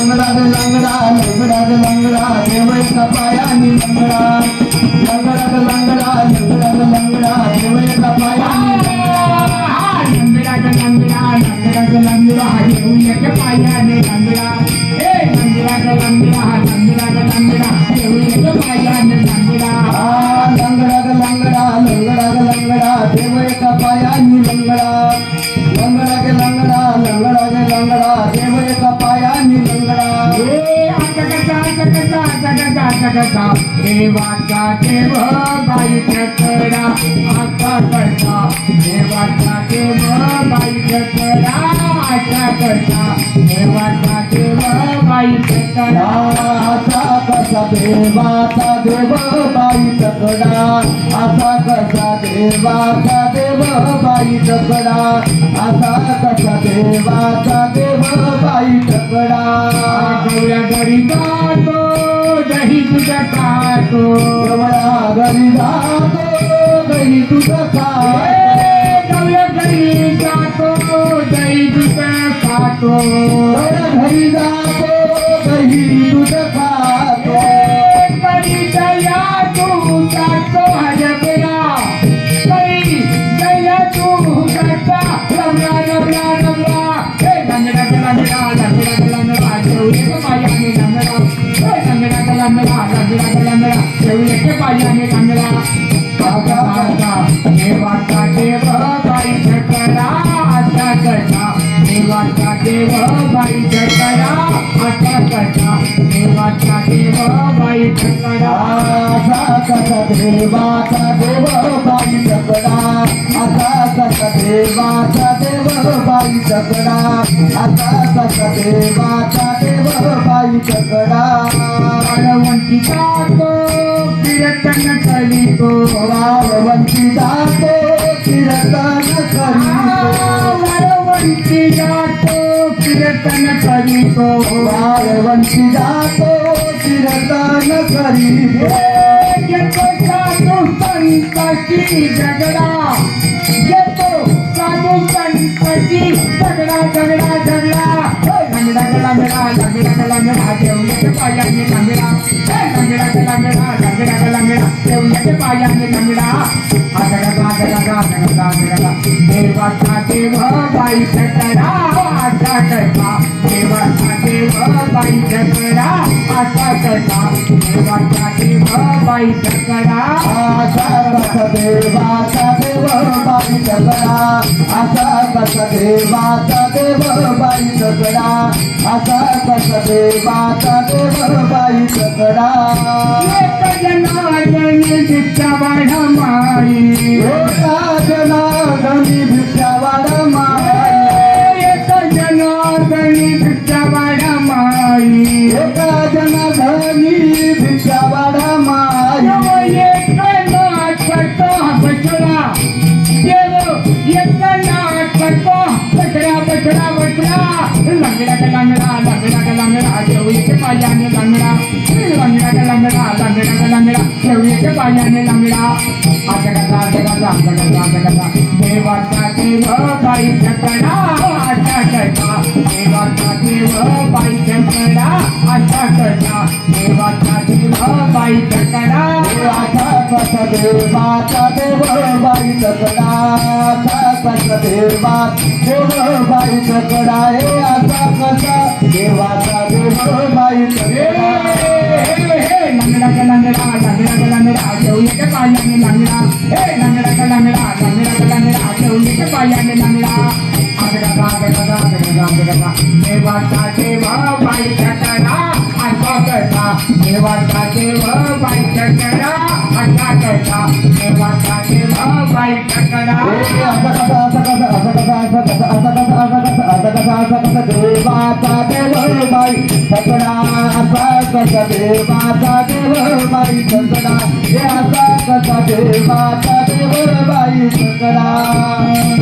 లంగడా లంగడా లంగడా లంగడా దేవై కపాయాని లంగడా లంగడా లంగడా లంగడా లంగడా దేవై కపాయాని లంగడా లంగడా లంగడా లంగడా దేవుని కపాయాని లంగడా करता देवाचा देव बाईच करा आता करता. देवाचा देव बाईच करा आता करता. देवाचा देव बाईच करा आता करता. देवाचा देव बाईच करा आता करता. देवाचा देव बाईच करा आता करता. देवाचा देव बाईच करा गौऱ्या गरीबा घरी ए, गौऱ्या घरी खातो करी दया तू जातो गटा देव बाई जगरा आता गटा देवाचा देव बाई जगरा आता गटा बाई जगरा आता गटा देव बाई जगरा आता गटा देवाचा देव बाई जगरा आता गटा देवाचा करी तो बाल वंशिया तो चिरतन करी ये तो साधु संत की झगड़ा ये तो साधु संत की झगड़ा झगड़ा झगड़ा झगड़ा गला मेरा झगड़ा गला मेरा देवले के पाया ने झगड़ा झगड़ा गला मेरा झगड़ा गला मेरा देवले के पाया ने झगड़ा आदडा देवाचा देव बाई झगडा आशा करता देवाचा देव बाई झगडा आशा करता देवाचा देव बाई झगडा आशा कसा देवाचा देव बाई तकडा आशा कसा देवाचा देव बाई तकडा आशा कसा देवाचा देव बाई तकडा एक जनार्दनी भिक्षा माई जगन्नाथ बटको बटड़ा बटड़ा बटड़ा करता देवा बाई देव भाई करता देवा का देव भाई Hey, what's that? Hey, what's that? माता देव माता देव बाई सकरा